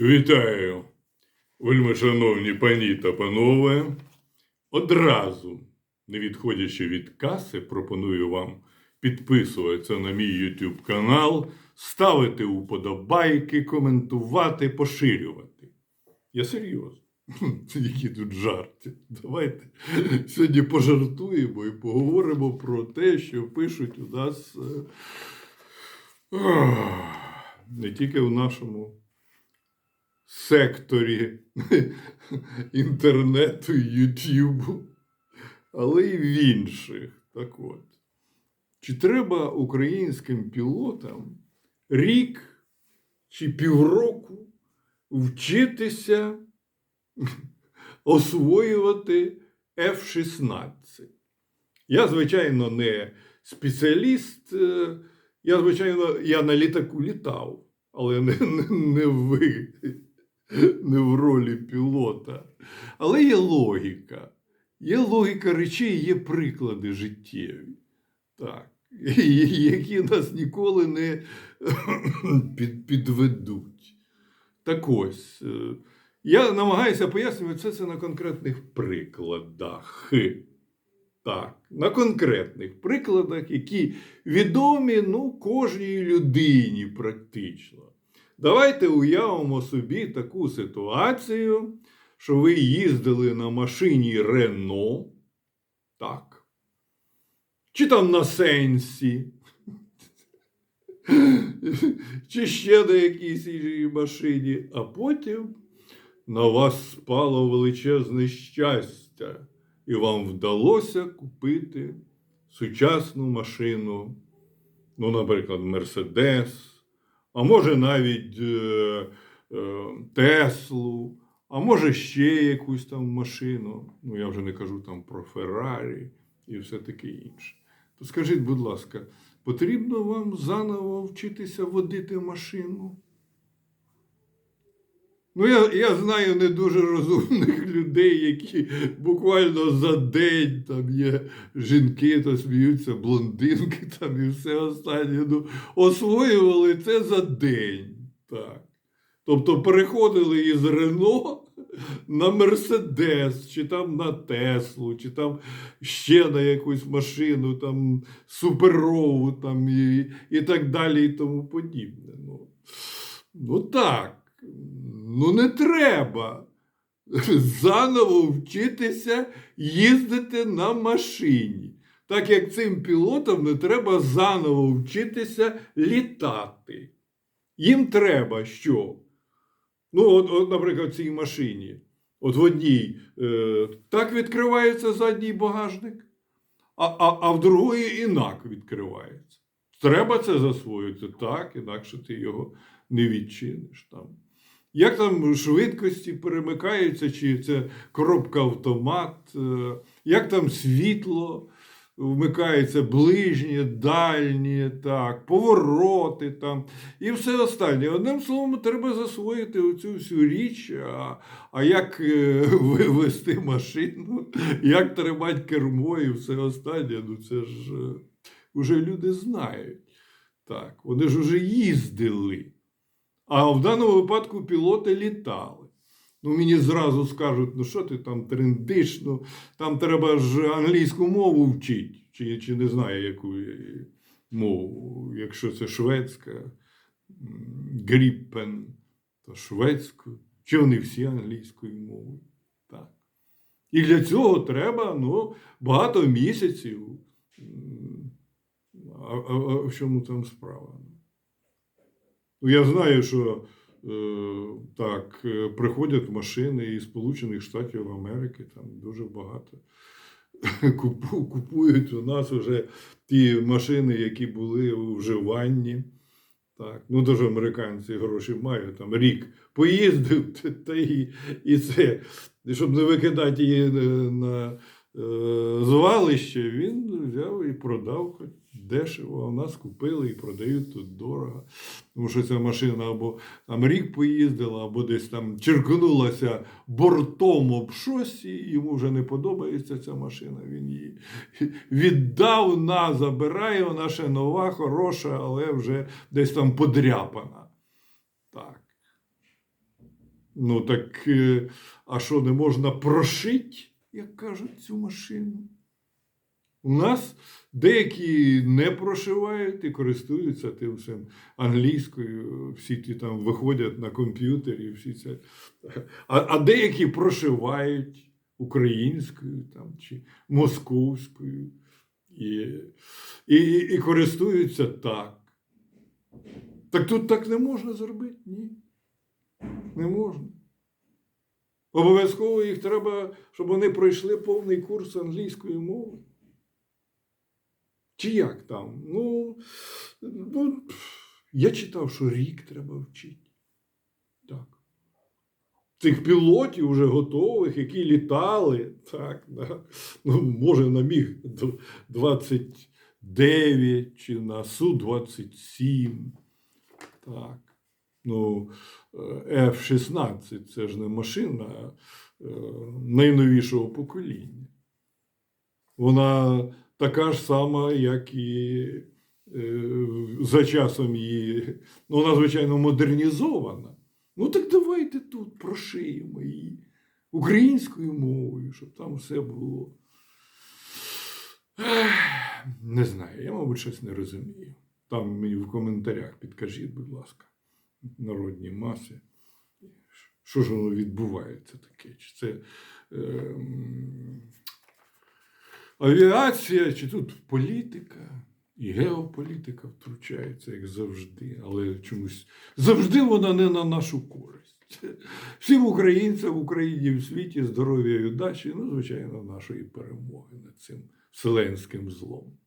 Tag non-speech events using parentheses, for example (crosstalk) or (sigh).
Вітаю, вельми шановні пані та панове. Одразу, не відходячи від каси, пропоную вам підписуватися на мій YouTube канал, ставити уподобайки, коментувати, поширювати. Я серйозно. Які тут жарти. Давайте сьогодні пожартуємо і поговоримо про те, що пишуть у нас е, не тільки в нашому секторі (laughs) інтернету, Ютубу, але й в інших. Так от. Чи треба українським пілотам рік чи півроку вчитися (laughs) освоювати F-16? Я, звичайно, не спеціаліст. е, Я, звичайно, я на літаку літав, але не, не, не ви, не в ролі пілота. Але є логіка. Є логіка речей, є приклади життєві. Так. (laughs) Які нас ніколи не (clears throat) підведуть. Так ось, е, я намагаюся пояснювати все це на конкретних прикладах. (laughs) Так, на конкретних прикладах, які відомі ну, кожній людині практично. Давайте уявимо собі таку ситуацію, що ви їздили на машині Рено, так, чи там на Сенсі, (laughs) чи ще на якійсь іншій машині, а потім на вас спало величезне щастя, і вам вдалося купити сучасну машину, ну, наприклад, Мерседес, а може навіть е, е, Теслу, а може ще якусь там машину. Ну, я вже не кажу там про Феррарі і все таке інше. То скажіть, будь ласка, потрібно вам заново вчитися водити машину? Ну, я, я знаю не дуже розумних (laughs) людей, які буквально за день там є жінки, то сміються, блондинки там і все останнє. Ну, освоювали це за день. Так. Тобто переходили із Рено на Мерседес, чи там на Теслу, чи там ще на якусь машину, там суперову, там і, і так далі, і тому подібне. Ну, ну так. Ну, не треба заново вчитися їздити на машині. Так як цим пілотам не треба заново вчитися літати. Їм треба що? Ну, от, от наприклад, в цій машині. От в одній е, так відкривається задній багажник, а, а, а в другої інак відкривається. Треба це засвоїти так, інакше ти його не відчиниш там. Як там швидкості перемикаються, чи це коробка автомат, е, як там світло вмикається, ближнє, дальнє, так, повороти там і все останнє. Одним словом, треба засвоїти оцю всю річ, а, а як е, (laughs) вивести машину, як тримати кермо і все останнє, ну це ж е, вже люди знають. Так, вони ж уже їздили. А в даному випадку пілоти літали. Ну, мені зразу скажуть, ну що ти там трендиш, ну там треба ж англійську мову вчити, чи, чи не знаю, яку е, мову, якщо це шведська, гріппен, то шведською, чи вони всі англійською мовою. Так. І для цього треба ну, багато місяців. А, а, а в чому там справа? Ну, я знаю, що е, так, е, приходять машини із Сполучених Штатів Америки, там дуже багато. (laughs) Купують у нас вже ті машини, які були у вживанні. Так, ну дуже американці гроші мають, там рік поїздив, (laughs) та- і, і це. Щоб не викидати її е, на звалище, він взяв і продав дешево. А в нас купили і продають тут дорого. Тому що ця машина або там рік поїздила, або десь там черкнулася бортом об щось, і йому вже не подобається ця машина. Він її віддав на, забирає, вона ще нова, хороша, але вже десь там подряпана. Так. Ну так, е, а що, не можна прошити, як кажуть, цю машину? У нас деякі не прошивають і користуються тим всім англійською, всі ті там виходять на комп'ютері, всі це. А, а деякі прошивають українською там, чи московською і, і, і, користуються так. Так тут так не можна зробити? Ні. Не можна. Обов'язково їх треба, щоб вони пройшли повний курс англійської мови. Чи як там? Ну, ну я читав, що рік треба вчити. Так. Цих пілотів вже готових, які літали, так, да. ну, може, на міг 29 чи на Су-27. Так. Ну, F-16 це ж не машина е, найновішого покоління. Вона така ж сама, як і е, за часом її. Ну, вона, звичайно, модернізована. Ну, так давайте тут прошиємо її українською мовою, щоб там все було. Не знаю, я, мабуть, щось не розумію. Там мені в коментарях підкажіть, будь ласка, народні маси. Що ж воно відбувається таке? Чи це е, авіація, чи тут політика і геополітика втручається, як завжди, але чомусь завжди вона не на нашу користь. Всім українцям в Україні в світі здоров'я і удачі, ну, звичайно, нашої перемоги над цим вселенським злом.